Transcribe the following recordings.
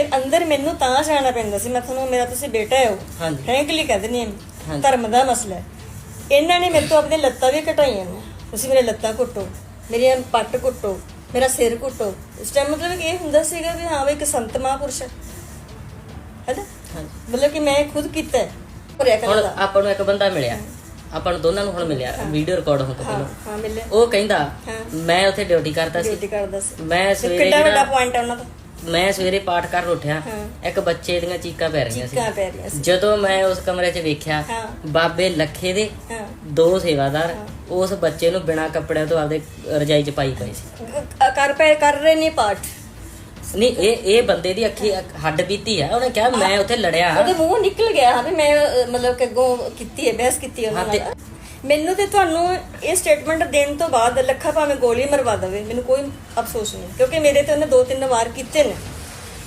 ਫਿਰ ਅੰਦਰ ਮੈਨੂੰ ਤਾਂ ਜਾਣਾ ਪੈਂਦਾ ਸੀ। ਮੈਂ ਤੁਹਾਨੂੰ ਮੇਰਾ ਤੁਸੀਂ ਬੇਟਾ ਹੋ। ਫ੍ਰੈਂਕਲੀ ਕਹਿ ਦਿੰਦੀ ਹਾਂ। ਧਰਮ ਦਾ ਮਸਲਾ ਹੈ। ਇਹਨਾਂ ਨੇ ਮੇਰੇ ਤੋਂ ਆਪਣੀ ਲੱਤਾਂ ਵੀ ਘਟਾਈਆਂ ਨੇ। ਤੁਸੀਂ ਮੇਰੇ ਲੱਤਾਂ ਘੁੱਟੋ ਮੇਰੀਆਂ ਪੱਟ ਘੁੱਟੋ ਮੇਰਾ ਸਿਰ ਘੁੱਟੋ ਇਸ ਟਾਈਮ ਮਤਲਬ ਕਿ ਇਹ ਹੁੰਦਾ ਸੀਗਾ ਵੀ ਹਾਂ ਵੀ ਇੱਕ ਸੰਤ ਮਹਾਂਪੁਰਸ਼ ਹੈ। ਹੈਨਾ? ਹਾਂਜੀ। ਮਤਲਬ ਕਿ ਮੈਂ ਖੁਦ ਕੀਤਾ ਹੁਣ ਆਪਾਂ ਨੂੰ ਇੱਕ ਬੰਦਾ ਮਿਲਿਆ। ਆਪਾਂ ਨੂੰ ਦੋਨਾਂ ਨੂੰ ਹੁਣ ਮਿਲਿਆ। ਵੀਡੀਓ ਰਿਕਾਰਡ ਤੋਂ ਹਾਂ ਪਹਿਲਾਂ ਹਾਂ ਮਿਲੇ ਉਹ ਕਹਿੰਦਾ। ਮੈਂ ਉੱਥੇ ਡਿਊਟੀ ਕਰਦਾ ਸੀ। ਡਿਊਟੀ ਕਰਦਾ ਸੀ। ਮੈਂ ਤੇ ਸਵੇਰੇ ਕਿੱਡਾ ਵੱਡਾ ਪੁਆਇੰਟ ਹੈ ਉਹਨਾਂ ਦਾ? ਮੈਂ ਸਵੇਰੇ ਪਾਠ ਕਰ ਉੱਠਿਆ। ਇੱਕ ਬੱਚੇ ਦੀਆਂ ਚੀਕਾਂ ਪੈ ਰਹੀਆਂ ਸੀ। ਚੀਕਾਂ ਪੈ ਰਹੀਆਂ ਸੀ। ਜਦੋਂ ਮੈਂ ਉਸ ਕਮਰੇ 'ਚ ਵੇਖਿਆ। ਬਾਬੇ ਲੱਖੇ ਦੇ ਦੋ ਸੇਵਾਦਾਰ ਉਸ ਬੱਚੇ ਨੂੰ ਬਿਨਾਂ ਕੱਪੜਿਆਂ ਤੋਂ ਆਪਦੇ ਰਜਾਈ 'ਚ ਪਾਈ ਪਈ ਸੀ। ਕਰ ਪਏ ਕਰ ਰਹੇ ਨੇ ਪਾਠ? ਨਹੀਂ ਇਹ ਇਹ ਬੰਦੇ ਦੀ ਅੱਖੀ ਹੱਡ ਬੀਤੀ ਆ। ਉਹਨੇ ਕਿਹਾ ਮੈਂ ਉੱਥੇ ਲੜਿਆ ਉਹਦੇ ਮੂੰਹੋਂ ਨਿਕਲ ਗਿਆ ਹਾਂ ਮੈਂ ਮਤਲਬ ਕਿ ਅੱਗੋਂ ਕੀਤੀ ਹੈ ਬਹਿਸ ਕੀਤੀ ਉਹਨਾਂ ਨਾਲ। ਮੈਨੂੰ ਤੇ ਤੁਹਾਨੂੰ ਇਹ ਸਟੇਟਮੈਂਟ ਦੇਣ ਤੋਂ ਬਾਅਦ ਲੱਖਾ ਭਾਵੇਂ ਗੋਲੀ ਮਰਵਾ ਦੇਵੇ ਮੈਨੂੰ ਕੋਈ ਅਫਸੋਸ ਨਹੀਂ। ਕਿਉਂਕਿ ਮੇਰੇ ਤੇ ਉਹਨੇ ਦੋ ਤਿੰਨ ਵਾਰ ਕੀਤੇ ਨੇ।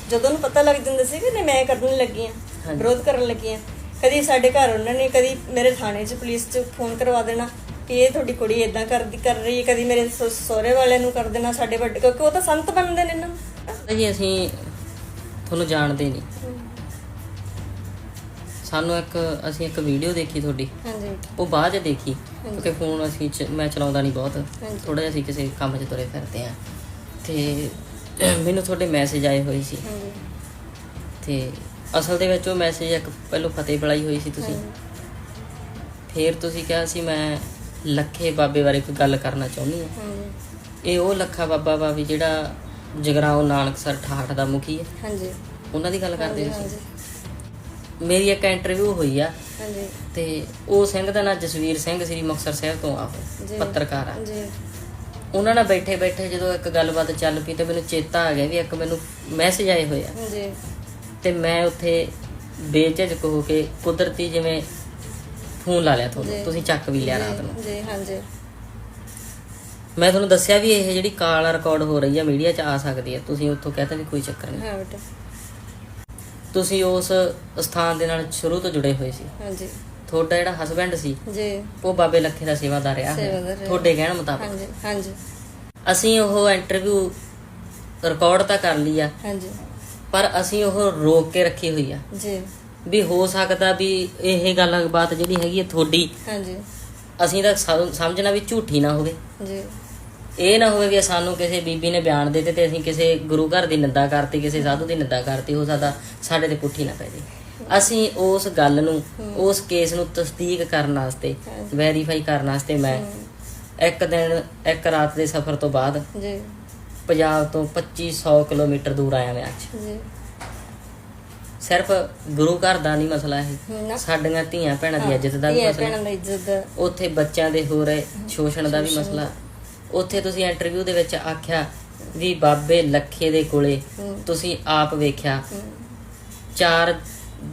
ਜਦੋਂ ਉਹਨੂੰ ਪਤਾ ਲੱਗ ਜਾਂਦਾ ਸੀ ਕਿ ਨਹੀਂ ਮੈਂ ਕਰਨ ਲੱਗੀ ਆ ਵਿਰੋਧ ਕਰਨ ਲੱਗੀ ਆ ਕਦੀ ਸਾਡੇ ਘਰ ਉਹਨਾਂ ਨੇ ਕਦੀ ਮੇਰੇ ਥਾਣੇ 'ਚ ਪੁਲਿਸ 'ਚ ਫੋਨ ਕਰਵਾ ਦੇਣਾ ਕਿ ਇਹ ਤੁਹਾਡੀ ਕੁੜੀ ਇਦਾਂ ਕਰਦੀ ਕਰ ਰਹੀ ਹੈ ਕਦੀ ਮੇਰੇ ਸਹੁਰੇ ਵਾਲਿਆਂ ਨੂੰ ਕਰ ਦੇਣਾ ਸਾਡੇ ਵੱਡੇ ਕਿਉਂਕਿ ਉਹ ਤਾਂ ਸੰਤ ਬਣਦੇ ਨੇ ਨਾ। ਜੀ ਅਸੀਂ ਤੁਹਾਨੂੰ ਜਾਣਦੇ ਨਹੀਂ। ਸਾਨੂੰ ਇੱਕ ਅਸੀਂ ਇੱਕ ਵੀਡੀਓ ਦੇਖੀ ਤੁਹਾਡੀ। ਹਾਂਜੀ। ਉਹ ਬਾਅਦ ਚ ਦੇਖੀ ਕਿਉਂਕਿ ਫੋਨ ਅਸੀਂ ਚ- ਮੈਂ ਚਲਾਉਂਦਾ ਨਹੀਂ ਬਹੁਤ। ਥੋੜਾ ਜਿਹਾ ਅਸੀਂ ਕਿਸੇ ਕੰਮ 'ਚ ਤੁਰੇ ਫਿਰਦੇ ਆ ਤੇ ਮੈਨੂੰ ਤੁਹਾਡੇ ਮੈਸੇਜ ਆਏ ਹੋਏ ਸੀ। ਹਾਂਜੀ। ਤੇ ਅਸਲ ਦੇ ਵਿੱਚ ਉਹ ਮੈਸੇਜ ਇੱਕ ਪਹਿਲਾਂ ਫਤਿਹ ਬੁਲਾਈ ਹੋਈ ਸੀ ਤੁਸੀਂ। ਫਿਰ ਤੁਸੀਂ ਕਿਹਾ ਸੀ ਮੈਂ ਲੱਖੇ ਬਾਬੇ ਬਾਰੇ ਕੋਈ ਗੱਲ ਕਰਨਾ ਚਾਹੁੰਦੀ ਹਾਂ। ਹਾਂਜੀ। ਇਹ ਉਹ ਲੱਖਾ ਬਾਬਾ ਵਾ ਵੀ ਜਿਹੜਾ ਜਗਰਾਉਂ ਨਾਨਕਸਰ ਠਾਠ ਦਾ ਮੁਖੀ ਹੈ। ਹਾਂਜੀ। ਉਹਨਾਂ ਦੀ ਗੱਲ ਕਰਦੇ ਹੋ ਹਾਂਜੀ। ਸੀ ਮੇਰੀ ਇੱਕ ਇੰਟਰਵਿਊ ਹੋਈ ਆ। ਹਾਂਜੀ। ਤੇ ਉਹ ਸਿੰਘ ਦਾ ਨਾਂ ਜਸਵੀਰ ਸਿੰਘ ਸ੍ਰੀ ਮੁਕਤਸਰ ਸਾਹਿਬ ਤੋਂ ਆ ਉਹ। ਪੱਤਰਕਾਰ ਆ। ਜੀ। ਉਹਨਾਂ ਨਾਲ ਬੈਠੇ ਬੈਠੇ ਜਦੋਂ ਇੱਕ ਗੱਲਬਾਤ ਚੱਲ ਪਈ ਤੇ ਮੈਨੂੰ ਚੇਤਾ ਆ ਗਿਆ ਵੀ ਇੱਕ ਮੈਨੂੰ ਮੈਸੇਜ ਆਏ ਹੋਏ ਆ। ਜੀ। ਤੇ ਮੈਂ ਉੱਥੇ ਬੇਝਿਜਕ ਹੋ ਕੇ ਕੁਦਰਤੀ ਜਿਵੇਂ ਫੋਨ ਲਾ ਲਿਆ ਤੁਹਾਨੂੰ। ਤੁਸੀਂ ਚੱਕ ਵੀ ਲਿਆ ਰਾਤ ਨੂੰ। ਜੀ ਹਾਂਜੀ। ਮੈਂ ਤੁਹਾਨੂੰ ਦੱਸਿਆ ਵੀ ਇਹ ਜਿਹੜੀ ਕਾਲ ਰਿਕਾਰਡ ਹੋ ਰਹੀ ਆ ਮੀਡੀਆ 'ਚ ਆ ਸਕਦੀ ਹੈ ਤੁਸੀਂ ਉੱਥੋਂ ਕਹਤਾ ਵੀ ਕੋਈ ਚੱਕਰ ਨਹੀਂ। ਹਾਂ ਬੇਟਾ। ਤੁਸੀਂ ਉਸ ਸਥਾਨ ਦੇ ਨਾਲ ਸ਼ੁਰੂ ਤੋਂ ਜੁੜੇ ਹੋਏ ਸੀ। ਹਾਂਜੀ। ਤੁਹਾਡਾ ਜਿਹੜਾ ਹਸਬੰਡ ਸੀ ਜੀ। ਉਹ ਬਾਬੇ ਲੱਖੇ ਦਾ ਸੇਵਾਦਾਰ ਰਿਹਾ। ਸੇਵਾਦਾਰ ਰਿਹਾ। ਤੁਹਾਡੇ ਕਹਿਣ ਮੁਤਾਬਕ। ਹਾਂਜੀ ਹਾਂਜੀ। ਅਸੀਂ ਉਹ ਇੰਟਰਵਿਊ ਰਿਕਾਰਡ ਤਾਂ ਕਰ ਲਈ ਆ। ਹਾਂਜੀ। ਪਰ ਅਸੀਂ ਉਹ ਰੋਕ ਕੇ ਰੱਖੀ ਹੋਈ ਆ। ਜੀ। ਵੀ ਹੋ ਸਕਦਾ ਵੀ ਇਹ ਗੱਲ ਬਾਤ ਜਿਹੜੀ ਹੈਗੀ ਹੈ ਤੁਹਾਡੀ ਹਾਂਜੀ। ਅਸੀਂ ਤਾਂ ਸਮ- ਸਮਝਣਾ ਵੀ ਝੂਠੀ ਨਾ ਹੋਵੇ। ਜੀ। ਇਹ ਨਾ ਹੋਵੇ ਵੀ ਸਾਨੂੰ ਕਿਸੇ ਬੀਬੀ ਨੇ ਬਿਆਨ ਦੇ ਦਿੱਤੇ ਤੇ ਅਸੀਂ ਕਿਸੇ ਗੁਰੂ ਘਰ ਦੀ ਨਿੰਦਾ ਕਰਤੀ ਕਿਸੇ ਸਾਧੂ ਦੀ ਨਿੰਦਾ ਕਰਤੀ ਹੋ ਸਕਦਾ ਸਾਡੇ ਤੇ ਪੁੱਠੀ ਨਾ ਪੈ ਜੇ। ਅਸੀਂ ਉਸ ਗੱਲ ਨੂੰ ਉਸ ਕੇਸ ਨੂੰ ਤਸਦੀਕ ਕਰਨ ਵਾਸਤੇ ਵੈਰੀਫਾਈ ਕਰਨ ਵਾਸਤੇ ਮੈਂ ਇੱਕ ਦਿਨ ਇੱਕ ਰਾਤ ਦੇ ਸਫ਼ਰ ਤੋਂ ਬਾਅਦ ਜੀ। ਪੰਜਾਬ ਤੋਂ 2500 ਕਿਲੋਮੀਟਰ ਦੂਰ ਆਇਆ ਮੈਂ ਅੱਜ। ਜੀ। ਸਿਰਫ ਗੁਰੂ ਘਰ ਦਾ ਨਹੀਂ ਮਸਲਾ। ਇਹ ਸਾਡੀਆਂ ਧੀਆਂ ਭੈਣਾਂ ਦੀ ਇੱਜ਼ਤ ਦਾ ਵੀ ਮਸਲਾ। ਦਾ ਉੱਥੇ ਬੱਚਿਆਂ ਦੇ ਹੋ ਰਹੇ ਸ਼ੋਸ਼ਣ ਦਾ ਵੀ ਮਸਲਾ। ਉੱਥੇ ਤੁਸੀਂ ਇੰਟਰਵਿਊ ਦੇ ਵਿੱਚ ਆਖਿਆ ਵੀ ਬਾਬੇ ਲੱਖੇ ਦੇ ਕੋਲੇ ਤੁਸੀਂ ਆਪ ਵੇਖਿਆ। ਚਾਰ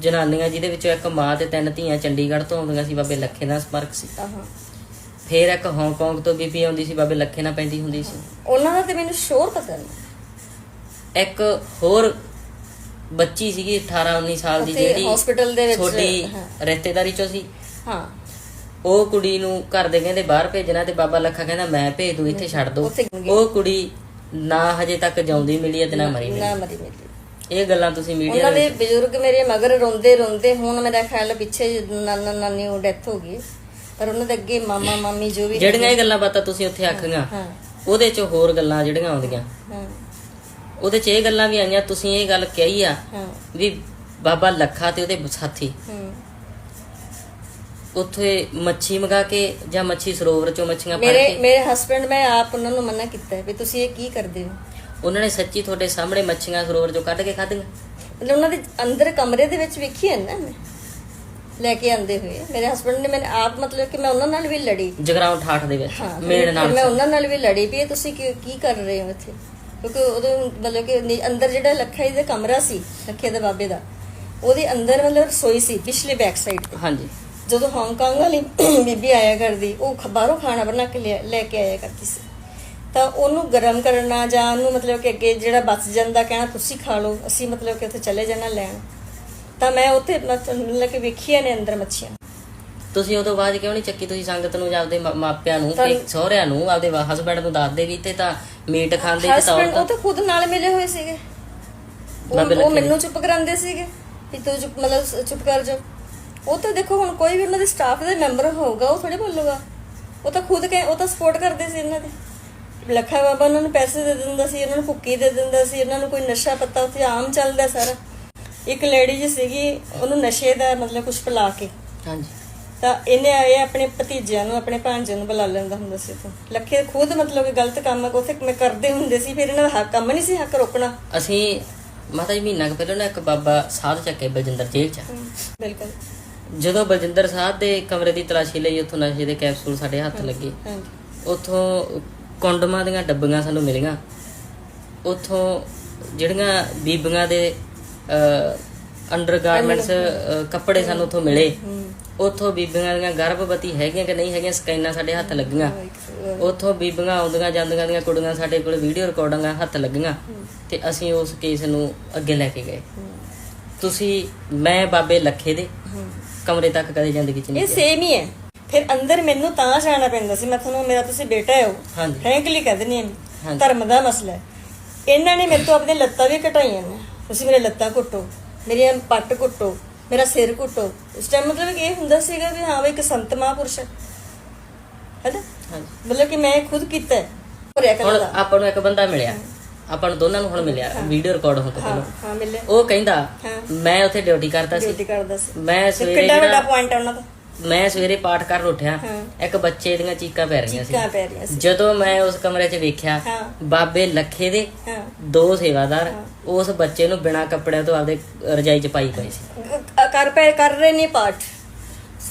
ਜਨਾਨੀਆਂ ਜਿਹਦੇ ਵਿੱਚੋਂ ਇੱਕ ਮਾਂ ਤੇ ਤਿੰਨ ਧੀਆਂ ਚੰਡੀਗੜ੍ਹ ਤੋਂ ਆਉਂਦੀਆਂ ਸੀ ਬਾਬੇ ਲੱਖੇ ਨਾਲ ਸੰਪਰਕ ਸੀ। ਫੇਰ ਇੱਕ ਹਾਂਗਕਾਂਗ ਤੋਂ ਬੀਬੀ ਆਉਂਦੀ ਸੀ ਬਾਬੇ ਲੱਖੇ ਨਾਲ ਪੈਂਦੀ ਹੁੰਦੀ ਸੀ। ਉਹਨਾਂ ਦਾ ਤੇ ਮੈਨੂੰ ਸ਼ੋਰ ਪਤਾ ਨਹੀਂ। ਇੱਕ ਹੋਰ ਬੱਚੀ ਸੀਗੀ 18 19 ਸਾਲ ਦੀ ਜਿਹੜੀ hospital ਦੇ ਵਿੱਚ, ਤੁਹਾਡੀ। ਰਿਸ਼ਤੇਦਾਰੀ ਚੋਂ ਸੀ। ਹਾਂ। ਉਹ ਕੁੜੀ ਨੂੰ ਘਰ ਦੇ ਕਹਿੰਦੇ ਬਾਹਰ ਭੇਜਣਾ ਤੇ ਬਾਬਾ ਲੱਖਾ ਕਹਿੰਦਾ ਮੈਂ ਭੇਜ ਦੂੰ ਇੱਥੇ ਛੱਡ ਦੋ। ਉਹ ਕੁੜੀ ਨਾ ਹਜੇ ਤੱਕ ਜਿਉਂਦੀ ਮਿਲੀ ਹੈ ਤੇ ਨਾ ਮਰੀ ਮਿਲੀ। ਨਾ ਮਰੀ ਮੇਰੀ ਇਹ ਗੱਲਾਂ ਤੁਸੀਂ ਮੀਡੀਆ ਉਹਨਾਂ ਦੇ ਬਜ਼ੁਰਗ ਮੇਰੇ ਮਗਰ ਰੋਂਦੇ ਰੋਂਦੇ ਹੁਣ ਮੇਰਾ ਖਿਆਲ ਪਿੱਛੇ ਨਾਨਾ ਨਾਨੀ ਉਹ ਡੈਥ ਹੋ ਗਈ। ਪਰ ਉਹਨਾਂ ਦੇ ਅੱਗੇ ਮਾਮਾ ਮਾਮੀ ਜੋ ਵੀ ਜਿਹੜੀਆਂ ਇਹ ਗੱਲਾਂ ਬਾਤਾਂ ਤੁਸੀਂ ਉੱਥੇ ਆਖੀਆਂ ਉਹਦੇ ਚ ਹੋਰ ਗੱਲਾਂ ਜਿਹੜੀਆਂ ਆਉਂਦੀਆਂ। ਉਹਦੇ ਚ ਇਹ ਗੱਲਾਂ ਵੀ ਆਈਆਂ ਤੁਸੀਂ ਇਹ ਗੱਲ ਕਹੀ ਆ ਵੀ ਬਾਬਾ ਲੱਖਾ ਤੇ ਉਹਦੇ ਸਾਥੀ। ਉੱਥੇ ਮੱਛੀ ਮਗਾ ਕੇ ਜਾਂ ਮੱਛੀ ਸਰੋਵਰ ਚੋਂ ਮੱਛੀਆਂ ਫੜ ਮੇਰੇ ਕੇ ਮੇਰੇ ਹਸਬੰਡ ਮੈਂ ਆਪ ਉਹਨਾਂ ਨੂੰ ਮਨਾ ਕੀਤਾ ਹੈ ਵੀ ਤੁਸੀਂ ਇਹ ਕੀ ਕਰਦੇ ਹੋ? ਉਹਨਾਂ ਨੇ ਸੱਚੀ ਤੁਹਾਡੇ ਸਾਹਮਣੇ ਮੱਛੀਆਂ ਸਰੋਵਰ ਚੋਂ ਕੱਢ ਕੇ ਖਾਧੀਆਂ ਮਤਲਬ ਉਹਨਾਂ ਦੇ ਅੰਦਰ ਕਮਰੇ ਦੇ ਵਿੱਚ ਵੇਖੀ ਹੈ ਨਾ ਮੈਂ? ਲੈ ਕੇ ਆਂਦੇ ਹੋਏ। ਮੇਰੇ ਹਸਬੰਡ ਨੇ ਮੈਨੂੰ ਆਪ ਮਤਲਬ ਕਿ ਮੈਂ ਉਹਨਾਂ ਨਾਲ ਵੀ ਲੜੀ। ਜਗਰਾਉਂ ਠਾਠ ਦੇ ਵਿੱਚ ਹਾਂ ਫਿਰ ਨਾਲ ਮੈਂ ਉਹਨਾਂ ਨਾਲ ਵੀ ਲੜੀ ਵੀ ਇਹ ਤੁਸੀਂ ਕੀ ਕੀ ਕਰ ਰਹੇ ਹੋ ਇੱਥੇ? ਕਿਉਂਕਿ ਉਹਦੇ ਮਤਲਬ ਕਿ ਨੀ- ਅੰਦਰ ਜਿਹੜਾ ਲੱਖਾ ਜੀ ਦਾ ਕਮਰਾ ਸੀ ਲੱਖੇ ਦੇ ਬਾਬੇ ਦਾ ਉਹਦੇ ਅੰਦਰ ਮਤਲਬ ਰਸੋਈ ਸੀ ਪਿਛਲੇ ਬੈਕ ਸਾਈਡ ਤੇ। ਹਾਂਜੀ। ਜਦੋਂ ਹਾਂਗਕਾਂਗ ਵਾਲੀ ਬੀਬੀ ਆਇਆ ਕਰਦੀ ਉਹ ਬਾਹਰੋਂ ਖਾਣਾ ਬਣਾ ਕੇ ਲੈ ਕੇ ਆਇਆ ਕਰਦੀ ਸੀ। ਤਾਂ ਉਹਨੂੰ ਗਰਮ ਕਰਨਾ ਜਾਂ ਉਹਨੂੰ ਮਤਲਬ ਕਿ ਅੱਗੇ ਜਿਹੜਾ ਬਚ ਜਾਂਦਾ ਕਹਿਣਾ ਤੁਸੀਂ ਖਾ ਲਓ ਅਸੀਂ ਮਤਲਬ ਕਿ ਉੱਥੇ ਚਲੇ ਜਾਣਾ ਲੈਣ। ਤਾਂ ਮੈਂ ਉੱਥੇ ਮਤਲਬ ਕਿ ਵੇਖੀਆਂ ਨੇ ਅੰਦਰ ਮੱਛੀਆਂ। ਤੁਸੀਂ ਉਦੋਂ ਬਾਅਦ ਕਿਉਂ ਨਹੀਂ ਚੱਕੀ? ਤੁਸੀਂ ਸੰਗਤ ਨੂੰ ਜਾਂ ਆਪਦੇ ਮਾਪਿਆਂ ਨੂੰ ਤਾਂ- ਤੇ ਸਹੁਰਿਆਂ ਨੂੰ ਆਪਦੇ ਹਸਬੰਡ ਨੂੰ ਦੱਸਦੇ ਵੀ ਤੇ ਤਾਂ ਮੀਟ ਖਾਂਦੇ ਤੇ ਹਸਬੰਡ ਉਹ ਤਾਂ ਤਾਂ ਖੁਦ ਨਾਲ ਮਿਲੇ ਹੋਏ ਸੀਗੇ। ਉਹ ਉਹ। ਮੈਨੂੰ ਚੁੱਪ ਕਰਾਉਂਦੇ ਸੀਗੇ ਵੀ ਤੂੰ ਚੁੱਪ ਮਤਲਬ ਚੁੱਪ ਕਰ ਜਾ। ਉਹ ਤਾਂ ਦੇਖੋ ਹੁਣ ਕੋਈ ਵੀ ਉਹਨਾਂ ਦੇ ਸਟਾਫ ਦਾ ਮੈਂਬਰ ਹੋਊਗਾ ਉਹ ਥੋੜੇ ਬੋਲੂਗਾ। ਉਹ ਤਾਂ ਖੁਦ ਕੇ ਉਹ ਤਾਂ ਸਪੋਰਟ ਕਰਦੇ ਸੀ ਇਹਨਾਂ ਦੇ ਲੱਖਾ ਬਾਬਾ ਉਹਨਾਂ ਨੂੰ ਪੈਸੇ ਦੇ ਦਿੰਦਾ ਸੀ ਉਹਨਾਂ ਨੂੰ ਭੁੱਕੀ ਦੇ ਦਿੰਦਾ ਸੀ ਉਹਨਾਂ ਨੂੰ ਕੋਈ ਨਸ਼ਾ ਪੱਤਾ ਉੱਥੇ ਆਮ ਚੱਲਦਾ ਸਾਰਾ। ਇੱਕ ਲੇਡੀ ਜੀ ਸੀਗੀ ਉਹਨੂੰ ਨਸ਼ੇ ਦਾ ਮਤਲਬ ਕੁਝ ਪਿਲਾ ਕੇ। ਹਾਂਜੀ। ਤਾਂ ਇਹਨੇ ਆਏ ਆਪਣੇ ਭਤੀਜਿਆਂ ਨੂੰ ਆਪਣੇ ਭਾਂਜੇ ਨੂੰ ਬੁਲਾ ਲੈਂਦਾ ਹੁੰਦਾ ਸੀ ਤੋਂ ਲੱਖੇ ਖੁਦ ਮਤਲਬ ਕਿ ਗਲਤ ਕੰਮ ਉੱਥੇ ਮੈਂ ਕਰਦੇ ਹੁੰਦੇ ਸੀ ਫਿਰ ਇਹਨਾਂ ਦਾ ਹੱਕ ਕੰਮ ਨਹੀਂ ਸੀ ਹੱਕ ਰੋਕਣਾ। ਅਸੀਂ ਮਾਤਾ ਜੀ ਮਹੀਨਾ ਕੁ ਪਹਿਲਾਂ ਨਾ ਇੱਕ ਬਾਬਾ ਸਾਧ ਚੱਕੇ ਬਲਜਿੰਦਰ ਜੇਲ੍ਹ ਚ। ਬਿਲਕੁਲ। ਜਦੋਂ ਬਲਜਿੰਦਰ ਸਾਧ ਦੇ ਕਮਰੇ ਦੀ ਤਲਾਸ਼ੀ ਲਈ ਉੱਥੋਂ ਨਸ਼ੇ ਦੇ ਕੈਪਸੂਲ ਸਾਡੇ ਹੱਥ ਲੱਗੇ ਉੱਥੋਂ ਕੰਡਮਾਂ ਦੀਆਂ ਡੱਬੀਆਂ ਸਾਨੂੰ ਮਿਲੀਆਂ। ਉੱਥੋਂ ਜਿਹੜੀਆਂ ਬੀਬੀਆਂ ਦੇ ਅੰਡਰਗਾਰਮੈਂਟਸ ਕੱਪੜੇ ਸਾਨੂੰ ਉੱਥੋਂ ਮਿਲੇ। ਉੱਥੋਂ ਬੀਬੀਆਂ ਦੀਆਂ ਗਰਭਵਤੀ ਹੈਗੀਆਂ ਕਿ ਨਹੀਂ ਹੈਗੀਆਂ ਸਕੈਨਾਂ ਸਾਡੇ ਹੱਥ ਲੱਗੀਆਂ। ਉੱਥੋਂ ਬੀਬੀਆਂ ਆਉਂਦੀਆਂ ਜਾਂਦੀਆਂ ਦੀਆਂ ਕੁੜੀਆਂ ਸਾਡੇ ਕੋਲ ਵੀਡੀਓ ਰਿਕਾਰਡਿੰਗਾਂ ਹੱਥ ਲੱਗੀਆਂ। ਤੇ ਅਸੀਂ ਉਸ ਕੇਸ ਨੂੰ ਅੱਗੇ ਲੈ ਕੇ ਗਏ। ਤੁਸੀਂ ਮੈਂ ਬਾਬੇ ਲੱਖੇ ਦੇ। ਕਮਰੇ ਤੱਕ ਕਦੇ ਜ਼ਿੰਦਗੀ ਚ ਨਹੀਂ ਇਹ ਸੇਮ ਹੀ ਹੈ। ਫਿਰ ਅੰਦਰ ਮੈਨੂੰ ਤਾਂ ਜਾਣਾ ਪੈਂਦਾ ਸੀ। ਮੈਂ ਤੁਹਾਨੂੰ ਮੇਰਾ ਤੁਸੀਂ ਬੇਟਾ ਹੋ ਹਾਂਜੀ। ਫ੍ਰੈਂਕਲੀ ਕਹਿ ਦਿੰਦੀ ਹਾਂ ਹਾਂਜੀ। ਧਰਮ ਦਾ ਮਸਲਾ ਹੈ। ਇਹਨਾਂ ਨੇ ਮੇਰੇ ਤੋਂ ਆਪਣੇ ਲੱਤਾਂ ਵੀ ਕਟਾਈਆਂ ਨੇ। ਤੁਸੀਂ ਮੇਰੇ ਲੱਤਾਂ ਘੁੱਟੋ ਮੇਰੀਆਂ ਪੱਟ ਘੁੱਟੋ ਮੇਰਾ ਸਿਰ ਘੁੱਟੋ ਉਸ ਟਾਈਮ ਮਤਲਬ ਕਿ ਇਹ ਹੁੰਦਾ ਸੀਗਾ ਵੀ ਹਾਂ ਵੀ ਇੱਕ ਸੰਤ ਮਹਾਂਪੁਰਸ਼ ਹੈ। ਹੈਨਾ ਹਾਂਜੀ। ਮਤਲਬ ਕਿ ਮੈਂ ਖੁਦ ਕੀਤਾ ਹੈ। ਭਰਿਆ ਹੁਣ ਕਰਦਾ ਆਪਾਂ ਨੂੰ ਇੱਕ ਬੰਦਾ ਮਿਲਿਆ। ਆਪਾਂ ਨੂੰ ਦੋਨਾਂ ਨੂੰ ਹੁਣ ਮਿਲਿਆ ਵੀਡੀਓ ਰਿਕਾਰਡ ਹਾਂ ਪਹਿਲਾਂ। ਹਾਂ ਮਿਲਿਆ। ਉਹ ਕਹਿੰਦਾ। ਮੈਂ ਉੱਥੇ ਡਿਊਟੀ ਕਰਦਾ ਸੀ। ਡਿਊਟੀ ਕਰਦਾ ਸੀ। ਮੈਂ ਸਵੇਰੇ ਕਿੱਡਾ ਵੱਡਾ ਪੁਆਇੰਟ ਹੈ ਉਹਨਾਂ ਦਾ। ਮੈਂ ਸਵੇਰੇ ਪਾਠ ਕਰਨ ਉੱਠਿਆ। ਇੱਕ ਬੱਚੇ ਦੀਆਂ ਚੀਕਾਂ ਪੈ ਰਹੀਆਂ ਸੀ। ਕਿਆ ਪੈ ਰਹੀਆਂ ਸੀ। ਜਦੋਂ ਮੈਂ ਉਸ ਕਮਰੇ 'ਚ ਵੇਖਿਆ। ਬਾਬੇ ਲੱਖੇ ਦੇ ਦੋ ਸੇਵਾਦਾਰ ਉਸ ਬੱਚੇ ਨੂੰ ਬਿਨਾਂ ਕੱਪੜਿਆਂ ਤੋਂ ਆਪਦੇ ਰਜਾਈ 'ਚ ਪਾਈ ਪਈ ਸੀ। ਕਰ ਪੈ ਕਰ ਰਹੇ ਨੇ ਪਾਠ।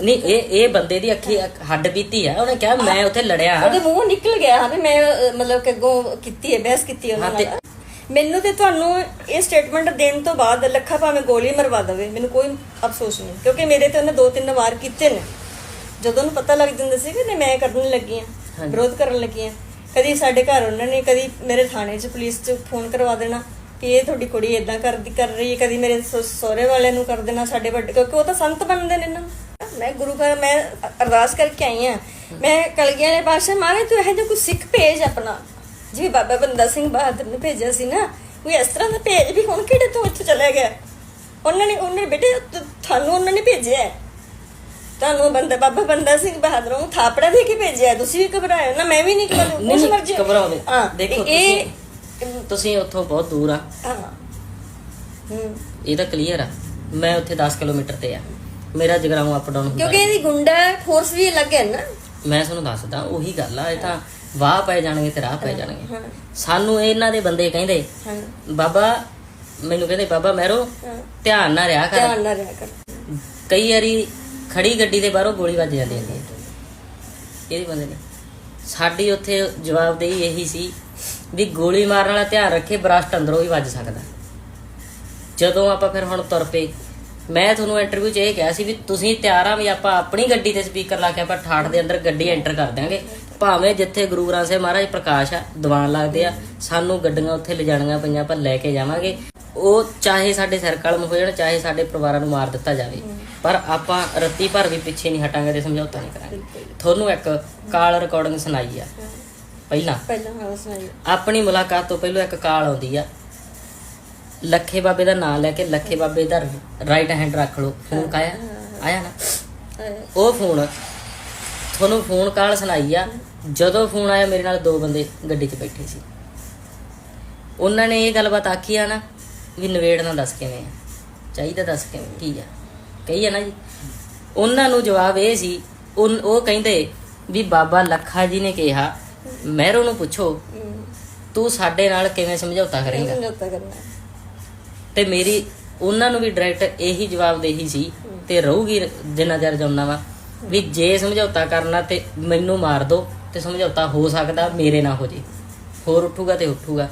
ਨਹੀਂ ਇਹ ਇਹ ਬੰਦੇ ਦੀ ਅੱਖੀ ਹੱਡ ਬੀਤੀ ਆ ਉਹਨੇ ਕਿਹਾ ਮੈਂ ਉੱਥੇ ਲੜਿਆ। ਉਹਦੇ ਮੂੰਹ ਨਿਕਲ ਗਿਆ ਹਾਂ ਵੀ ਮੈਂ ਮਤਲਬ ਕਿ ਅੱਗੋਂ ਕੀਤੀ ਹੈ ਬਹਿਸ ਕੀਤੀ ਉਹਨਾਂ ਨਾਲ। ਮੈਨੂੰ ਤੇ ਤੁਹਾਨੂੰ ਇਹ ਸਟੇਟਮੈਂਟ ਦੇਣ ਤੋਂ ਬਾਅਦ ਲੱਖਾ ਭਾਵੇਂ ਗੋਲੀ ਮਰਵਾ ਦੇਵੇ ਮੈਨੂੰ ਕੋਈ ਅਫਸੋਸ ਨਹੀਂ। ਕਿਉਂਕਿ ਮੇਰੇ ਤੇ ਉਹਨੇ ਦੋ ਤਿੰਨ ਵਾਰ ਕੀਤੇ ਨੇ। ਜਦੋਂ ਉਹਨੂੰ ਪਤਾ ਲੱਗ ਜਾਂਦਾ ਸੀ ਕਿ ਨੇ ਮੈਂ ਕਰਨ ਲੱਗੀ ਆ ਵਿਰੋਧ ਕਰਨ ਲੱਗੀ ਆ ਕਦੀ ਸਾਡੇ ਘਰ ਉਹਨਾਂ ਨੇ ਕਦੀ ਮੇਰੇ ਥਾਣੇ 'ਚ ਪੁਲਿਸ 'ਚ ਫੋਨ ਕਰਵਾ ਦੇਣਾ ਕਿ ਇਹ ਤੁਹਾਡੀ ਕੁੜੀ ਇਦਾਂ ਕਰਦੀ ਕਰ ਰਹੀ ਹੈ ਕਦੀ ਮੇਰੇ ਸਹੁਰੇ ਵਾਲਿਆਂ ਨੂੰ ਕਰ ਦੇਣਾ ਸਾਡੇ ਵੱਡੇ ਕਿਉਂਕਿ ਉਹ ਤਾਂ ਸੰਤ ਬਣਦੇ ਨੇ ਨਾ। ਮੈਂ ਗੁਰੂ ਘਰ ਮੈਂ ਅਰਦਾਸ ਕਰਕੇ ਆਈ ਆ। ਮੈਂ ਕਲਗੀਆਂ ਨੇ ਪਾਸ਼ਾ ਮਾਰੇ ਤੂੰ ਇਹ ਜਿਹਾ ਕੋਈ ਸਿੱਖ ਭੇਜ ਆਪਣਾ। ਜਿਵੇਂ ਬਾਬਾ ਬੰਦਾ ਸਿੰਘ ਬਹਾਦਰ ਨੇ ਭੇਜਿਆ ਸੀ ਨਾ ਕੋਈ ਇਸ ਤਰ੍ਹਾਂ ਦਾ ਭੇਜ ਵੀ ਹੁਣ ਕਿਹੜੇ ਤੋਂ ਇੱਥੇ ਚਲੇ ਗਿਆ? ਉਹਨਾਂ ਨੇ ਉਹਨੇ ਬੇਟੇ ਤੁਹਾਨੂੰ ਉਹਨਾਂ ਨੇ ਭੇਜਿਆ। ਤੁਹਾਨੂੰ ਬੰਦਾ ਬਾਬਾ ਬੰਦਾ ਸਿੰਘ ਬਹਾਦਰ ਨੂੰ ਥਾਪੜਾ ਦੇ ਕੇ ਭੇਜਿਆ ਤੁਸੀਂ ਵੀ ਘਬਰਾਇਓ ਨਾ ਮੈਂ ਵੀ ਨਹੀਂ ਘਬਰਾਉਂਦੀ। ਉਸ ਮਰਜ਼ੀ। ਹਾਂ ਦੇਖੋ, ਇਹ ਤੁਸੀਂ ਉੱਥੋਂ ਬਹੁਤ ਦੂਰ ਆ। ਹਾਂ। ਹੂੰ। ਇਹ ਤਾਂ ਕਲੀਅਰ ਆ। ਮੈਂ ਉੱਥੇ 10 ਕਿਲੋਮੀਟਰ ਤੇ ਆ। ਮੇਰਾ ਜਗਰਾਉਂ ਅਪ ਡਾਊਨ ਹੁੰਦਾ ਕਿਉਂਕਿ ਇਹਦੀ ਗੁੰਡਾ ਫੋਰਸ ਵੀ ਅਲੱਗ ਹੈ ਨਾ। ਮੈਂ ਤੁਹਾਨੂੰ ਦੱਸਦਾ ਉਹੀ ਗੱਲ ਆ ਇਹ ਤਾਂ ਵਾਹ ਪੈ ਜਾਣਗੇ ਤੇ ਰਾਹ ਪੈ ਜਾਣਗੇ। ਸਾਨੂੰ ਇਹਨਾਂ ਦੇ ਬੰਦੇ ਕਹਿੰਦੇ ਹਾਂ। ਬਾਬਾ ਮੈਨੂੰ ਕਹਿੰਦੇ ਬਾਬਾ ਮਹਿਰੋ ਹਾਂ। ਧਿਆਨ ਨਾਲ ਰਿਹਾ ਕਰ। ਧਿਆਨ ਨਾਲ ਰਿਹਾ ਕਰ। ਕਈ ਵਾਰੀ ਖੜੀ ਗੱਡੀ ਦੇ ਬਾਹਰੋਂ ਗੋਲੀ ਵੱਜ ਜਾਂਦੀ ਹੁੰਦੀ ਹੈ। ਇਹਦੇ ਬੰਦੇ ਨੇ। ਸਾਡੀ ਉੱਥੇ ਜਵਾਬਦੇਹੀ ਇਹੀ ਸੀ ਵੀ ਗੋਲੀ ਮਾਰਨ ਵਾਲਾ ਧਿਆਨ ਰੱਖੇ ਬਰਾਸਟ ਅੰਦਰੋਂ ਵੀ ਵੱਜ ਸਕਦਾ। ਜਦੋਂ ਆਪਾਂ ਫਿਰ ਹੁਣ ਤੁਰ ਪਏ ਮੈਂ ਤੁਹਾਨੂੰ ਇੰਟਰਵਿਊ 'ਚ ਇਹ ਕਿਹਾ ਸੀ ਵੀ ਤੁਸੀਂ ਤਿਆਰ ਆ ਵੀ ਆਪਾਂ ਆਪਣੀ ਗੱਡੀ ਤੇ ਸਪੀਕਰ ਲਾ ਕੇ ਆਪਾਂ ਠਾਠ ਦੇ ਅੰਦਰ ਗੱਡੀ ਐਂਟਰ ਕਰ ਦਿਆਂਗੇ। ਭਾਵੇਂ ਜਿੱਥੇ ਗੁਰੂ ਗ੍ਰੰਥ ਸਾਹਿਬ ਮਹਾਰਾਜ ਪ੍ਰਕਾਸ਼ ਆ ਦੀਵਾਨ ਲੱਗਦੇ ਆ ਸਾਨੂੰ ਗੱਡੀਆਂ ਉੱਥੇ ਲਿਜਾਣੀਆਂ ਪਈਆਂ ਆਪਾਂ ਲੈ ਕੇ ਜਾਵਾਂਗੇ। ਉਹ ਚਾਹੇ ਸਾਡੇ ਸਿਰ ਕਲਮ ਹੋ ਜਾਣ ਚਾਹੇ ਸਾਡੇ ਪਰਿਵਾਰਾਂ ਨੂੰ ਮਾਰ ਦਿੱਤਾ ਜਾਵੇ। ਪਰ ਆਪਾਂ ਰੱਤੀ ਭਰ ਵੀ ਪਿੱਛੇ ਨਹੀਂ ਹਟਾਂਗੇ ਤੇ ਸਮਝੌਤਾ ਨਹੀਂ ਕਰਾਂਗੇ। ਤੁਹਾਨੂੰ ਇੱਕ ਕਾਲ ਰਿਕਾਰਡਿੰਗ ਸੁਣਾਈ ਆ। ਪਹਿਲਾਂ? ਪਹਿਲਾਂ ਹਾਂ ਸੁਣਾਈ ਆਪਣੀ ਮੁਲਾਕਾਤ ਤੋਂ ਪਹਿਲਾਂ ਇੱਕ ਕਾਲ ਆਉਂਦੀ ਆ। ਲੱਖੇ ਬਾਬੇ ਦਾ ਨਾਮ ਲੈ ਕੇ ਲੱਖੇ ਬਾਬੇ ਦਾ ਰਾਈਟ ਹੈਂਡ ਰੱਖ ਲਓ। ਫੋਨ ਕਾਇਆ? ਆਇਆ ਨਾ? ਉਹ ਫੋਨ। ਤੁਹਾਨੂੰ ਫੋਨ ਕਾਲ ਸੁਣਾਈ ਆ? ਜਦੋਂ ਫੋਨ ਆਇਆ ਮੇਰੇ ਨਾਲ ਦੋ ਬੰਦੇ ਗੱਡੀ 'ਚ ਬੈਠੇ ਸੀ। ਉਹਨਾਂ ਨੇ ਇਹ ਗੱਲਬਾਤ ਆਖੀ ਆ ਨਾ ਵੀ ਨਵੇੜਨਾ ਦੱਸ ਕਿਵੇਂ ਆ। ਚਾਹੀਦਾ ਦੱਸ ਕਿਵੇਂ ਕੀ ਆ? ਕਹੀ ਆ ਨਾ ਜੀ। ਉਹਨਾਂ ਨੂੰ ਜਵਾਬ ਇਹ ਸੀ ਉਹ ਕਹਿੰਦੇ ਵੀ ਬਾਬਾ ਲੱਖਾ ਜੀ ਨੇ ਕਿਹਾ ਮਹਿਰੋ ਨੂੰ ਪੁੱਛੋ ਤੂੰ ਸਾਡੇ ਨਾਲ ਕਿਵੇਂ ਸਮਝੌਤਾ ਕਰੇਂਗਾ? ਸਮਝੌਤਾ ਕਰਨਾ? ਤੇ ਮੇਰੀ ਉਹਨਾਂ ਨੂੰ ਵੀ ਡਾਇਰੈਕਟ ਇਹੀ ਜਵਾਬ ਦੇਹੀ ਸੀ ਤੇ ਰਹੂਗੀ ਜਿੰਨਾ ਚਿਰ ਜਾਉਣਾ ਵਾ। ਵੀ ਜੇ ਸਮਝੌਤਾ ਕਰਨਾ ਤੇ ਮੈਨੂੰ ਮਾਰ ਦੋ ਤੇ ਸਮਝੌਤਾ ਹੋ ਸਕਦਾ ਮੇਰੇ ਨਾਲ ਹੋ ਜੇ। ਹੋਰ ਉੱਠੂਗਾ ਤੇ ਉੱਠੂਗਾ।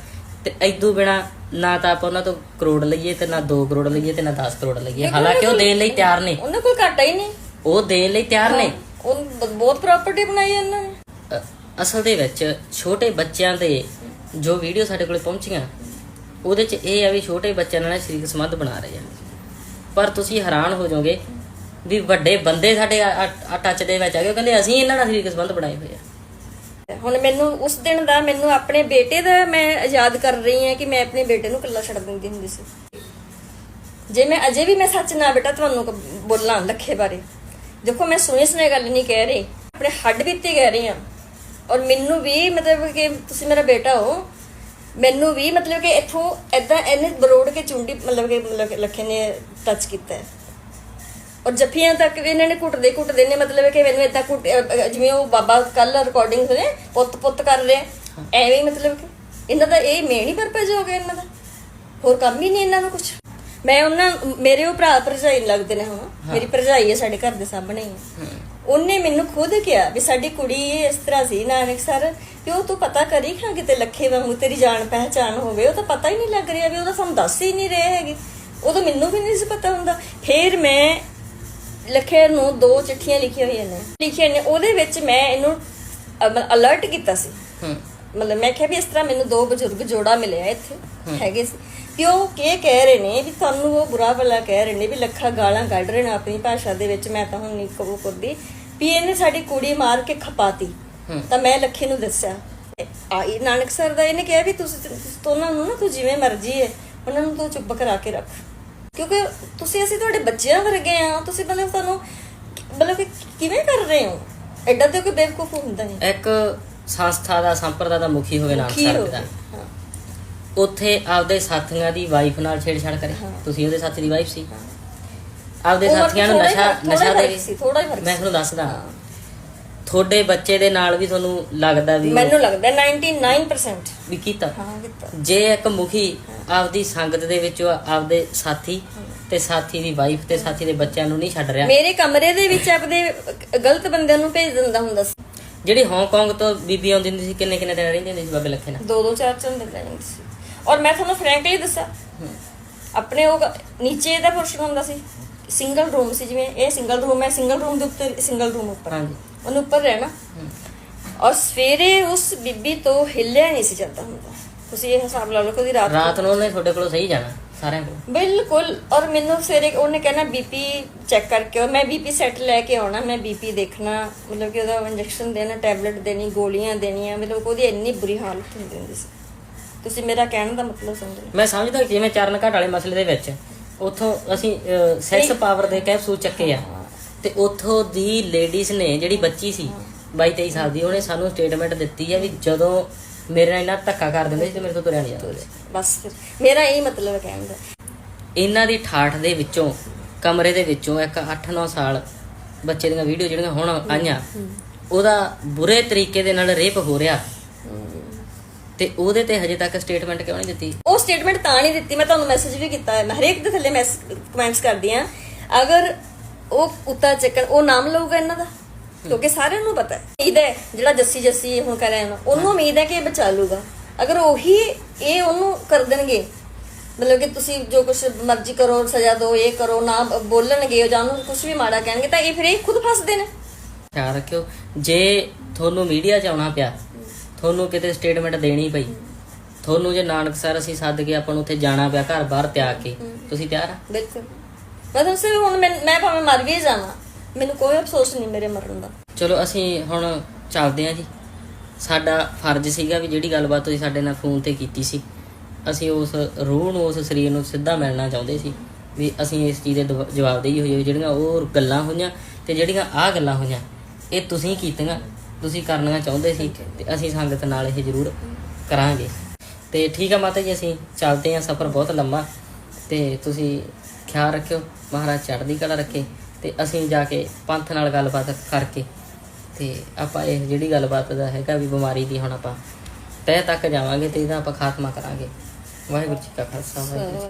ਤੇ ਐਦੂ ਬਿਨਾ ਨਾ ਤਾਂ ਆਪਾਂ ਉਹਨਾਂ ਤੋਂ ਕਰੋੜ ਲਈਏ ਤੇ ਨਾ 2 ਕਰੋੜ ਲਈਏ ਤੇ ਨਾ 10 ਕਰੋੜ ਲਈਏ। ਹਾਲਾਂਕਿ ਉਹ ਦੇਣ ਲਈ ਤਿਆਰ ਨੇ। ਉਹਨਾਂ ਕੋਲ ਘਾਟਾ ਹੀ ਨਹੀਂ। ਉਹ ਦੇਣ ਲਈ ਤਿਆਰ ਨੇ। ਉਹ ਬਹੁਤ ਪ੍ਰਾਪਰਟੀ ਬਣਾਈ ਹੈ ਉਹਨਾਂ ਨੇ। ਅਸਲ ਦੇ ਵਿੱਚ ਛੋਟੇ ਬੱਚਿਆਂ ਦੇ ਜੋ ਵੀਡੀਓ ਸਾਡੇ ਕੋਲ ਪਹੁੰਚੀਆਂ ਉਹਦੇ ਚ ਇਹ ਆ ਵੀ ਛੋਟੇ ਬੱਚਿਆਂ ਨਾਲ ਸ਼ਰੀਕ ਸੰਬੰਧ ਬਣਾ ਰਹੇ ਆ। ਪਰ ਤੁਸੀਂ ਹੈਰਾਨ ਹੋ ਜਾਓਗੇ ਵੀ ਵੱਡੇ ਬੰਦੇ ਸਾਡੇ ਟੱਚ ਦੇ ਵਿੱਚ ਆ ਗਏ ਕਹਿੰਦੇ ਅਸੀਂ ਇਹਨਾਂ ਨਾਲ ਸ਼ਰੀਕ ਸੰਬੰਧ ਬਣਾਏ ਹੋਏ ਆ। ਹੁਣ ਮੈਨੂੰ ਉਸ ਦਿਨ ਦਾ ਮੈਨੂੰ ਆਪਣੇ ਬੇਟੇ ਦਾ ਮੈਂ ਆਜ਼ਾਦ ਕਰ ਰਹੀ ਹਾਂ ਕਿ ਮੈਂ ਆਪਣੇ ਬੇਟੇ ਨੂੰ ਇਕੱਲਾ ਛੱਡ ਦਿੰਦੀ ਹੁੰਦੀ ਸੀ। ਜੇ ਮੈਂ ਅਜੇ ਵੀ ਮੈਂ ਸੱਚ ਨਾ ਬੇਟਾ, ਤੁਹਾਨੂੰ ਬੋਲਾਂ ਲੱਖੇ ਬਾਰੇ। ਦੇਖੋ, ਮੈਂ ਸੁਣੀ ਸੁਣੀ ਗੱਲ ਨਹੀਂ ਕਹਿ ਰਹੀ, ਆਪਣੇ ਹੱਡ ਬੀਤੀ ਕਹਿ ਰਹੀ ਹਾਂ। ਔਰ ਮੈਨੂੰ ਵੀ ਮਤਲਬ ਕਿ ਤੁਸੀਂ ਮੇਰਾ ਬੇਟਾ ਹੋ ਮੈਨੂੰ ਵੀ ਮਤਲਬ ਕਿ ਇਥੋਂ ਐਦਾਂ ਇਹਨੇ ਬਰੋੜ ਕੇ ਚੁੰਡੀ ਮਤਲਬ ਕਿ ਮਤਲਬ ਲੱਖੇ ਨੇ ਟੱਚ ਕੀਤਾ ਔਰ ਜੱਫੀਆਂ ਤੱਕ ਇਹਨਾਂ ਨੇ ਕੁੱਟਦੇ ਕੁੱਟਦੇ ਨੇ, ਮਤਲਬ ਕਿ ਮੈਨੂੰ ਇਦਾਂ ਕੁੱਟ ਜਿਵੇਂ ਉਹ ਬਾਬਾ ਕੱਲ ਰਿਕਾਰਡਿੰਗ ਸੁਣੇ, ਪੁੱਤ ਪੁੱਤ ਕਰ ਰਹੇ। ਐਵੇਂ ਮਤਲਬ ਕਿ ਇਹਨਾਂ ਦਾ ਇਹ ਮੇਨ ਹੀ ਪਰਪਸ ਹੋ ਗਿਆ ਇਹਨਾਂ ਦਾ। ਹੋਰ ਕੰਮ ਹੀ ਨਹੀਂ ਇਹਨਾਂ ਨੂੰ ਕੁਝ ਮੈਂ ਉਹਨਾਂ, ਮੇਰੇ ਉਹ ਭਰਾ ਭਰਜਾਈ ਲੱਗਦੇ ਨੇ ਹਾਂ ਮੇਰੀ ਭਰਜਾਈ ਹੈ ਸਾਡੇ ਘਰ ਦੇ ਸਾਹਮਣੇ ਹੀ। ਉਹਨੇ ਮੈਨੂੰ ਖੁਦ ਕਿਹਾ ਵੀ ਸਾਡੀ ਕੁੜੀ ਇਸ ਤਰ੍ਹਾਂ ਸੀ ਨਾਨਕ ਸਰ ਕਿ ਉਹ ਤੂੰ ਪਤਾ ਕਰੀ ਖਾਂ ਕਿਤੇ ਲੱਖੇ ਵਾਂਗੂ ਤੇਰੀ ਜਾਣ ਪਹਿਚਾਣ ਹੋਵੇ ਉਹ ਤਾਂ ਪਤਾ ਹੀ ਨਹੀਂ ਲੱਗ ਰਿਹਾ ਵੀ ਉਹਦਾ ਸਾਨੂੰ ਦੱਸ ਹੀ ਨਹੀਂ ਰਿਹਾ ਹੈਗੀ। ਉਦੋਂ ਮੈਨੂੰ ਵੀ ਨਹੀਂ ਸੀ ਪਤਾ ਹੁੰਦਾ। ਫਿਰ ਮੈਂ ਲਖੇ ਨੂੰ ਦੋ ਚਿੱਠੀਆਂ ਲਿਖੀਆਂ ਹੋਈਆਂ ਨੇ। ਲਿਖੀਆਂ ਨੇ ਉਹਦੇ ਵਿੱਚ ਮੈਂ ਇਹਨੂੰ ਅਲਰਟ ਕੀਤਾ ਸੀ। ਮਤਲਬ ਮੈਂ ਕਿਹਾ ਵੀ ਇਸ ਤਰ੍ਹਾਂ ਮੈਨੂੰ ਦੋ ਬਜ਼ੁਰਗ ਜੋੜਾ ਮਿਲਿਆ ਇੱਥੇ ਹੈਗੇ ਸੀ। ਤੇ ਉਹ ਕੀ ਕਹਿ ਰਹੇ ਨੇ ਵੀ ਤੁਹਾਨੂੰ ਉਹ ਬੁਰਾ ਭਲਾ ਕਹਿ ਰਹੇ ਨੇ ਵੀ ਲੱਖਾਂ ਗਾਲਾਂ ਕੱਢ ਰਹੇ ਨੇ ਆਪਣੀ ਭਾਸ਼ਾ ਦੇ ਵਿੱਚ ਮੈਂ ਤਾਂ ਹੁਣ ਨਹੀਂ ਕਬੂ ਕਰਦੀ ਵੀ ਇਹਨੇ ਸਾਡੀ ਕੁੜੀ ਮਾਰ ਕੇ ਖਪਾਤੀ। ਤਾਂ ਮੈਂ ਲੱਖੇ ਨੂੰ ਦੱਸਿਆ। ਆਈ ਨਾਨਕ ਸਰ ਦਾ ਇਹਨੇ ਕਿਹਾ ਵੀ ਤੁਸੀਂ ਉਹਨਾਂ ਨੂੰ ਨਾ ਤੂੰ ਜਿਵੇਂ ਮਰਜ਼ੀ ਹੈ ਉਹਨਾਂ ਨੂੰ ਤੂੰ ਚੁੱਪ ਕਰਾ ਕੇ ਰੱਖ। ਕਿਉਂਕਿ ਤੁਸੀਂ ਅਸੀਂ ਤੁਹਾਡੇ ਬੱਚਿਆਂ ਵਰਗੇ ਆ ਤੁਸੀਂ ਮਤਲਬ ਤੁਹਾਨੂੰ ਮਤਲਬ ਕਿਵੇਂ ਕਰ ਰਹੇ ਹੋ? ਐਡਾ ਤੇ ਕੋਈ ਬੇਵਕੂਫ ਹੁੰਦਾ ਨਹੀਂ। ਇੱਕ ਸੰਸਥਾ ਦਾ ਸੰਪਰਦਾ ਦਾ ਮੁਖੀ ਹੋਵੇ ਨਾਮ ਕੀ ਹੋ ਸਰਬ ਦਾ ਉੱਥੇ ਆਪਦੇ ਸਾਥੀਆਂ ਦੀ ਵਾਈਫ ਨਾਲ ਛੇੜਛਾੜ ਕਰੇ। ਤੁਸੀਂ ਉਹਦੇ ਸਾਥੀ ਦੀ ਵਾਈਫ ਸੀ। ਆਪਦੇ ਸਾਥੀਆਂ ਨੂੰ ਨਸ਼ਾ ਨਸ਼ਾ ਦੇ ਸੀ, ਥੋੜ੍ਹਾ ਹੀ ਫ਼ਰਕ ਮੈਂ। ਤੁਹਾਨੂੰ ਦੱਸਦਾ। ਤੁਹਾਡੇ ਬੱਚੇ ਦੇ ਨਾਲ ਵੀ ਤੁਹਾਨੂੰ ਲੱਗਦਾ ਵੀ ਮੈਨੂੰ ਲੱਗਦਾ 99% ਵੀ ਕੀਤਾ। ਹਾਂ ਕੀਤਾ। ਜੇ ਇੱਕ ਮੁਖੀ ਆਪਦੀ ਸੰਗਤ ਦੇ ਵਿੱਚ ਆਪਦੇ ਸਾਥੀ ਤੇ ਸਾਥੀ ਦੀ ਵਾਈਫ ਤੇ ਸਾਥੀ ਦੇ ਬੱਚਿਆਂ ਨੂੰ ਨਹੀਂ ਛੱਡ ਰਿਹਾ। ਮੇਰੇ ਕਮਰੇ ਦੇ ਵਿੱਚ ਆਪਦੇ ਗਲਤ ਬੰਦਿਆਂ ਨੂੰ ਭੇਜ ਦਿੰਦਾ ਹੁੰਦਾ ਸੀ। ਜਿਹੜੀ ਹਾਂਗਕਾਂਗ ਤੋਂ ਬੀਬੀ ਆਉਂਦੀ ਹੁੰਦੀ ਸੀ ਕਿੰਨੇ ਕਿੰਨੇ ਦਿਨ ਰਹਿੰਦੀ ਹੁੰਦੀ ਸੀ ਬਾਬੇ ਲੱਖੇ ਨਾਲ? ਦੋ ਦੋ ਚਾਰ ਚਾਰ ਦਿਨ ਰਹਿੰਦੇ ਸੀ। ਔਰ ਮੈਂ ਤੁਹਾਨੂੰ ਫ੍ਰੈਂਕਲੀ ਦੱਸਾਂ ਆਪਣੇ ਉਹ ਨੀਚੇ ਦਾ ਪੋਰਸ਼ਨ ਹੁੰਦਾ ਸੀ ਸਿੰਗਲ ਰੂਮ ਸੀ ਜਿਵੇਂ ਇਹ ਸਿੰਗਲ ਰੂਮ ਹੈ ਸਿੰਗਲ ਰੂਮ ਦੇ ਉੱਤੇ ਸਿੰਗਲ ਰੂਮ ਉੱਪਰ। ਹਾਂਜੀ। ਉਹਨੂੰ ਉੱਪਰ ਰਹਿਣਾ। ਔਰ ਸਵੇਰੇ ਉਸ ਬੀਬੀ ਤੋਂ ਹਿੱਲਿਆ ਨਹੀਂ ਸੀ ਜਾਂਦਾ ਹੁੰਦਾ। ਤੁਸੀਂ ਇਹ ਹਿਸਾਬ ਲਾ ਲਓ ਕਿ ਉਹਦੀ ਰਾਤ ਰਾਤ ਨੂੰ ਉਹਨੇ ਤੁਹਾਡੇ ਕੋਲੋਂ ਸਹੀ ਜਾਣਾ ਸਾਰਿਆਂ ਕੋਲ। ਬਿਲਕੁਲ। ਔਰ ਮੈਨੂੰ ਸਵੇਰੇ ਉਹਨੇ ਕਹਿਣਾ ਬੀਪੀ ਚੈੱਕ ਕਰਕੇ ਮੈਂ ਬੀਪੀ ਸੈੱਟ ਲੈ ਕੇ ਆਉਣਾ ਮੈਂ ਬੀਪੀ ਦੇਖਣਾ। ਮਤਲਬ ਕਿ ਉਹਦਾ ਇੰਜੈਕਸ਼ਨ ਦੇਣਾ ਟੈਬਲੇਟ ਦੇਣੀ ਗੋਲੀਆਂ ਦੇਣੀਆਂ। ਮਤਲਬ ਉਹਦੀ ਇੰਨੀ ਬੁਰੀ ਹਾਲਤ ਹੁੰਦੀ ਹੁੰਦੀ ਸੀ। ਤੁਸੀਂ ਮੇਰਾ ਕਹਿਣ ਦਾ ਮਤਲਬ ਸਮਝ ਲਓ ਮੈਂ ਸਮਝਦਾ ਕਿ ਜਿਵੇਂ ਚਰਨ ਘਾਟ ਵਾਲੇ ਮਸਲੇ ਦੇ ਵਿੱਚ ਉੱਥੋਂ ਅਸੀਂ ਸੈਕਸ ਪਾਵਰ ਦੇ ਕੈਪਸੂਲ ਚੱਕੇ ਆ। ਤੇ ਉੱਥੋਂ ਦੀ ਲੇਡੀਜ਼ ਨੇ ਜਿਹੜੀ ਬੱਚੀ ਸੀ 22 23 ਸਾਲ ਦੀ ਉਹਨੇ ਸਾਨੂੰ ਸਟੇਟਮੈਂਟ ਦਿੱਤੀ ਹੈ ਵੀ ਜਦੋਂ ਮੇਰੇ ਨਾਲ ਇੰਨਾ ਧੱਕਾ ਕਰ ਦਿੰਦੇ ਸੀ ਤੇ ਮੇਰੇ ਤੋਂ ਤੁਰਿਆ ਨਹੀਂ ਜਾਂਦਾ ਬਸ ਮੇਰਾ ਇਹ ਮਤਲਬ ਹੈ ਕਹਿਣ ਦਾ। ਇਹਨਾਂ ਦੀ ਠਾਠ ਦੇ ਵਿੱਚੋਂ ਕਮਰੇ ਦੇ ਵਿੱਚੋਂ ਇੱਕ 8-9 ਸਾਲ ਬੱਚੇ ਦੀਆਂ ਵੀਡੀਓ ਜਿਹੜੀਆਂ ਹੁਣ ਆਈਆਂ ਉਹਦਾ ਬੁਰੇ ਤਰੀਕੇ ਦੇ ਨਾਲ ਰੇਪ ਹੋ ਰਿਹਾ। ਤੇ ਉਹਦੇ ਤੇ ਹਜੇ ਤੱਕ ਸਟੇਟਮੈਂਟ ਕਿਉਂ ਨਹੀਂ ਦਿੱਤੀ? ਉਹ ਸਟੇਟਮੈਂਟ ਤਾਂ ਨਹੀਂ ਦਿੱਤੀ, ਮੈਂ ਤੁਹਾਨੂੰ ਮੈਸੇਜ ਵੀ ਕੀਤਾ ਹੈ। ਮੈਂ ਹਰੇਕ ਦੇ ਥੱਲੇ ਕਮੈਂਟਸ ਕਰਦੀ ਆ ਅਗਰ ਉਹ ਕੁੱਤਾ ਚੱਕਣ ਉਹ ਨਾਮ ਲਊਗਾ ਇਹਨਾਂ ਦਾ? ਕਿਉਂਕਿ ਸਾਰਿਆਂ ਨੂੰ ਪਤਾ ਹੈ। ਉਮੀਦ ਜਿਹੜਾ ਜੱਸੀ ਜੱਸੀ ਹੁਣ ਕਰ ਰਿਹਾ ਉਹਨੂੰ ਉਮੀਦ ਹੈ ਕਿ ਇਹ ਬਚਾ ਲੂਗਾ ਅਗਰ ਉਹੀ ਇਹ ਉਹਨੂੰ ਕਰ ਦੇਣਗੇ, ਮਤਲਬ ਕਿ ਤੁਸੀਂ ਜੋ ਕੁਝ ਮਰਜ਼ੀ ਕਰੋ, ਸਜ਼ਾ ਦਿਓ, ਇਹ ਕਰੋ, ਨਾ ਬੋਲਣਗੇ ਜਾਂ ਉਹਨੂੰ ਕੁਝ ਵੀ ਮਾੜਾ ਕਹਿਣਗੇ, ਤਾਂ ਇਹ ਫਿਰ ਇਹ ਖੁਦ ਫਸਦੇ ਨੇ। ਖਿਆਲ ਰੱਖਿਓ, ਜੇ ਤੁਹਾਨੂੰ ਮੀਡੀਆ 'ਚ ਆਉਣਾ ਪਿਆ ਤੁਹਾਨੂੰ ਕਿਤੇ ਸਟੇਟਮੈਂਟ ਦੇਣੀ ਪਈ। ਤੁਹਾਨੂੰ ਜੇ ਨਾਨਕ ਸਰ ਅਸੀਂ ਸੱਦ ਕੇ ਆਪਾਂ ਨੂੰ ਉੱਥੇ ਜਾਣਾ ਪਿਆ ਘਰ ਬਾਹਰ ਤਿਆਗ ਕੇ। ਤੁਸੀਂ ਤਿਆਰ ਆ? ਬਿਲਕੁਲ। ਮੈਂ ਤਾਂ ਉਸੇ ਹੁਣ ਮੈਂ ਮੈਂ ਭਾਵੇਂ ਮਰ ਵੀ ਜਾਵਾਂ ਮੈਨੂੰ ਕੋਈ ਅਫਸੋਸ ਨਹੀਂ ਮੇਰੇ ਮਰਨ ਦਾ। ਚਲੋ ਅਸੀਂ ਹੁਣ ਚੱਲਦੇ ਹਾਂ ਜੀ। ਸਾਡਾ ਫਰਜ਼ ਸੀਗਾ ਵੀ ਜਿਹੜੀ ਗੱਲਬਾਤ ਤੁਸੀਂ ਸਾਡੇ ਨਾਲ ਫੋਨ ਤੇ ਕੀਤੀ ਸੀ ਅਸੀਂ ਉਸ ਰੂਹ ਨੂੰ ਉਸ ਸਰੀਰ ਨੂੰ ਸਿੱਧਾ ਮਿਲਣਾ ਚਾਹੁੰਦੇ ਸੀ ਵੀ ਅਸੀਂ ਇਸ ਚੀਜ਼ ਦੇ ਜਵਾਬਦੇਹੀ ਹੋਈ ਜਿਹੜੀਆਂ ਉਹ ਗੱਲਾਂ ਹੋਈਆਂ ਤੇ ਜਿਹੜੀਆਂ ਆਹ ਗੱਲਾਂ ਹੋਈਆਂ ਇਹ ਤੁਸੀਂ ਕੀਤੀਆਂ। ਤੁਸੀਂ ਕਰਨੀਆਂ ਚਾਹੁੰਦੇ ਸੀ ਤੇ ਅਸੀਂ ਸੰਗਤ ਨਾਲ ਇਹ ਜ਼ਰੂਰ ਕਰਾਂਗੇ। ਤੇ ਠੀਕ ਆ ਮਾਤਾ ਜੀ, ਅਸੀਂ ਚੱਲਦੇ ਹਾਂ, ਸਫ਼ਰ ਬਹੁਤ ਲੰਮਾ। ਤੇ ਤੁਸੀਂ ਖਿਆਲ ਰੱਖਿਓ, ਮਹਾਰਾਜ ਚੜ੍ਹਦੀ ਕਲਾ ਰੱਖੇ ਤੇ ਅਸੀਂ ਜਾ ਕੇ ਪੰਥ ਨਾਲ ਗੱਲਬਾਤ ਕਰਕੇ ਤੇ ਆਪਾਂ ਇਹ ਜਿਹੜੀ ਗੱਲਬਾਤ ਦਾ ਹੈਗਾ ਵੀ ਬਿਮਾਰੀ ਦੀ ਹੁਣ ਆਪਾਂ ਤਹਿ ਤੱਕ ਜਾਵਾਂਗੇ ਤੇ ਇਹਦਾ ਆਪਾਂ ਖਾਤਮਾ ਕਰਾਂਗੇ। ਵਾਹਿਗੁਰੂ ਜੀ ਕਾ ਖਾਲਸਾ, ਵਾਹਿਗੁਰੂ ਜੀ